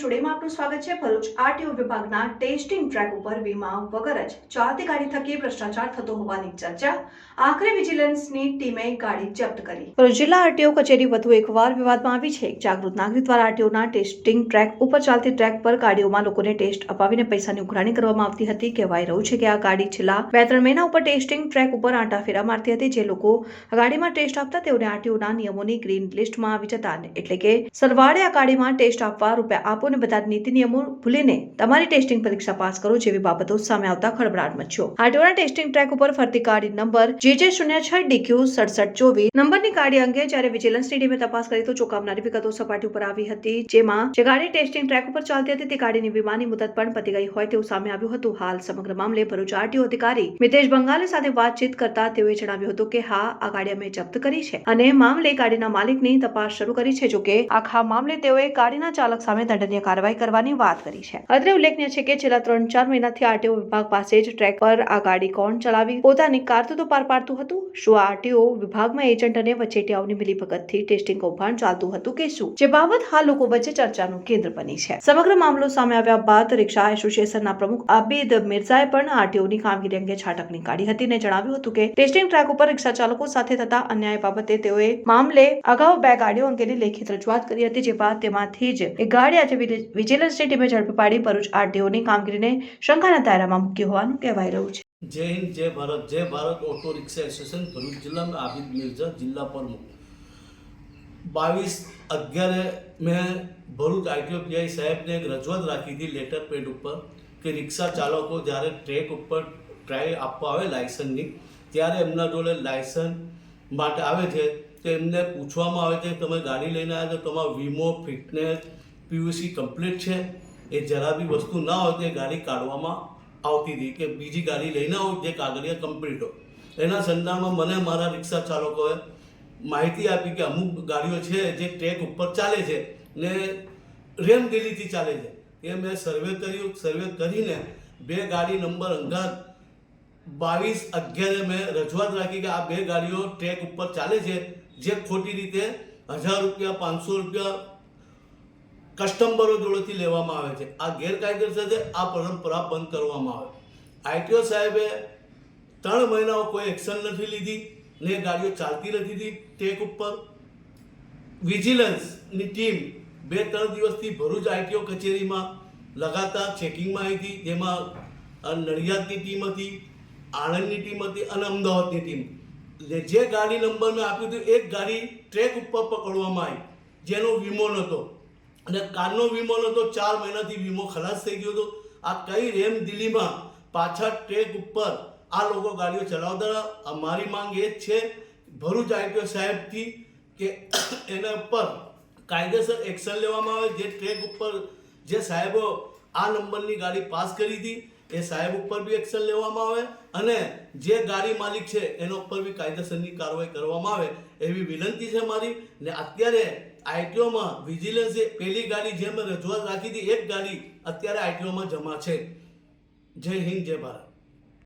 ટુડેમાં આપનું સ્વાગત છે. ભરૂચ આરટીઓ વિભાગના ટેસ્ટિંગ ટ્રેક ઉપર વીમા વગર જ ચાલતી ગાડી થકી ભ્રષ્ટાચાર થતો હોવાની ચર્ચા. આખરે વિજિલન્સની ટીમે ગાડી જપ્ત કરી. ભરૂચ જિલ્લા આરટીઓ કચેરી વધુ એકવાર વિવાદમાં આવી છે. જાગૃત નાગરિક દ્વારા આરટીઓના ટેસ્ટિંગ ટ્રેક ઉપર ચાલતી ટ્રેક પર ગાડીઓમાં લોકોને ટેસ્ટ અપાવીને પૈસાની ઉઘરાણી કરવામાં આવતી હતી. કહેવાય રહ્યું છે કે આ ગાડી છેલ્લા બે ત્રણ મહિના ઉપર ટેસ્ટિંગ ટ્રેક ઉપર આંટા ફેરા મારતી હતી. જે લોકો ગાડીમાં ટેસ્ટ આપતા તેઓને આરટીઓના નિયમોની ગ્રીન લિસ્ટમાં આવી જતા એટલે કે સરવાળે આ ગાડીમાં ટેસ્ટ આપવા રૂપિયા આપો બધા નીતિ નિયમો ભૂલીને તમારી ટેસ્ટિંગ પરીક્ષા પાસ કરો જેવી બાબતો સામે આવતા ખળભળાટ મચ્યો. આરટીઓના ટેસ્ટિંગ ટ્રેક ઉપર ફરતી ગાડી નંબર જેજે શૂન્ય છ ડીક્યુ સડસઠ ચોવીસ. નંબરની ગાડી અંગે જ્યારે વિજિલન્સની ટીમે તપાસ કરી તો ચોંકાવનારી વિગતો સપાટી ઉપર આવી હતી, જેમાં જે ગાડી ટેસ્ટિંગ ટ્રેક ઉપર ચાલતી હતી તે ગાડીની વીમાની મુદત પણ પતી ગઈ હોય તેવું સામે આવ્યું હતું. હાલ સમગ્ર મામલે ભરૂચ આરટીઓ અધિકારી મિતેશ બંગાલે સાથે વાતચીત કરતા તેઓએ જણાવ્યું હતું કે, હા, આ ગાડી અમે જપ્ત કરી છે. અને મામલે ગાડીના માલિકની તપાસ શરૂ કરી છે જોકે આખા મામલે તેઓએ ગાડીના ચાલક સામે દંડનીય કાર્યવાહી કરવાની વાત કરી છે. અત્રે ઉલ્લેખનીય છે કે છેલ્લા ત્રણ ચાર મહિનાથી આરટીઓ વિભાગ પાસે જ ટ્રેક પર આ ગાડી કોણ ચલાવી પોતાની કારતૂતો પાર પાડતું હતું, શું આરટીઓ વિભાગમાં એજન્ટ અને વચેટિયાઓની મિલીભગતથી ટેસ્ટિંગ કૌભાંડ ચાલતું હતું કે શું? જે બાબત હાલ લોકો વચ્ચે ચર્ચાનું કેન્દ્ર બની છે. સમગ્ર મામલો સામે આવ્યા બાદ રિક્ષા એસોસિએશનના પ્રમુખ આબિદ મિર્ઝાએ પણ આરટીઓની કામગીરી અંગે છાટકણી કાઢી હતી અને જણાવ્યું હતું કે ટેસ્ટિંગ ટ્રેક ઉપર રિક્ષા ચાલકો સાથે થતા અન્યાય બાબતે તેઓએ મામલે અગાઉ બે ગાડીઓ અંગેની લેખિત રજૂઆત કરી હતી, જે બાદ તેમાંથી જ એક ગાડી વિજિ- વિજિલન્સની ટીમે ઝડપી પાડી ભરૂચ આરટીઓની કામગીરીને શંકાના દાયરામાં મૂકી હોવાનું કહેવાય રહ્યું છે. જય હિન્દ, જય ભારત જય Bharat auto rickshaw association Bharuch જિલ્લામાં આબિદ મિર્ઝા જિલ્લા પ્રમુખ બાવીસ અગિયારે મેં ભરૂચ આઈટીઓ પીઆઈ સાહેબને એક રજૂઆત રાખી હતી લેટર પેડ ઉપર કે રિક્ષા ચાલકો જ્યારે ટ્રેક ઉપર ટ્રાય આપવા આવે લાયસન્સની, ત્યારે એમના જોડે લાયસન્સ માટે આવે છે. તો એમને પૂછવામાં આવે છે તમે ગાડી લઈને આવ્યા તો તમારો વીમો, ફિટનેસ પીયુસી કમ્પ્લીટ છે. એ જરા બી વસ્તુ ના હોય તો એ ગાડી કાઢવામાં આવતી હતી કે બીજી ગાડી લઈને આવું જે કાગળિયા કમ્પ્લીટ હોય. એના સંદર્ભમાં મને મારા રિક્ષા ચાલકોએ માહિતી આપી કે અમુક ગાડીઓ છે જે ટ્રેક ઉપર ચાલે છે ને રેમદિલીથી ચાલે છે. એ મેં સર્વે કર્યું. સર્વે કરીને બે ગાડી નંબર અંગાત બાવીસ અગિયારે મેં રજૂઆત રાખી કે આ બે ગાડીઓ ટ્રેક ઉપર ચાલે છે. જે ખોટી રીતે હજાર રૂપિયા, પાંચસો રૂપિયા કસ્ટમરો જોડેથી લેવામાં આવે છે. આ ગેરકાયદેસર છે આ પરંપરા બંધ કરવામાં આવે. આઈટીઓ સાહેબે ત્રણ મહિનાઓ કોઈ એક્શન નથી લીધી, ને ગાડીઓ ચાલતી નથી હતી ટેક ઉપર. વિજિલન્સની ટીમ બે ત્રણ દિવસથી ભરૂચ આઈટીઓ કચેરીમાં લગાતાર ચેકિંગમાં આવી હતી, જેમાં નડિયાદની ટીમ હતી, આણંદની ટીમ હતી અને અમદાવાદની ટીમ. જે ગાડી નંબર મેં આપ્યું હતું, એક ગાડી ટ્રેક ઉપર પકડવામાં આવી, જેનો વીમો નહોતો. અને કારનો વીમો નહોતો ચાર મહિનાથી વીમો ખલાસ થઈ ગયો હતો. આ કઈ રેમ દિલ્હીમાં પાછા ટ્રેક ઉપર આ લોકો ગાડીઓ ચલાવતા અમારી માંગ એ જ છે, ભરૂચ આઈપીઓ સાહેબથી કે એના ઉપર કાયદેસર એક્શન લેવામાં આવે. જે ટ્રેક ઉપર જે સાહેબો આ નંબરની ગાડી પાસ કરી હતી, એ સાહેબ ઉપર બી એક્શન લેવામાં આવે અને જે ગાડી માલિક છે, એના ઉપર બી કાયદેસરની કાર્યવાહી કરવામાં આવે એવી વિનંતી છે મારી. ને અત્યારે આઈટીઓમાં વિજિલન્સે પેલી ગાડી જે મેં રજૂઆત રાખી હતી, એક ગાડી અત્યારે આઈટીઓમાં જમા છે. જય હિન્દ, જય ભારત.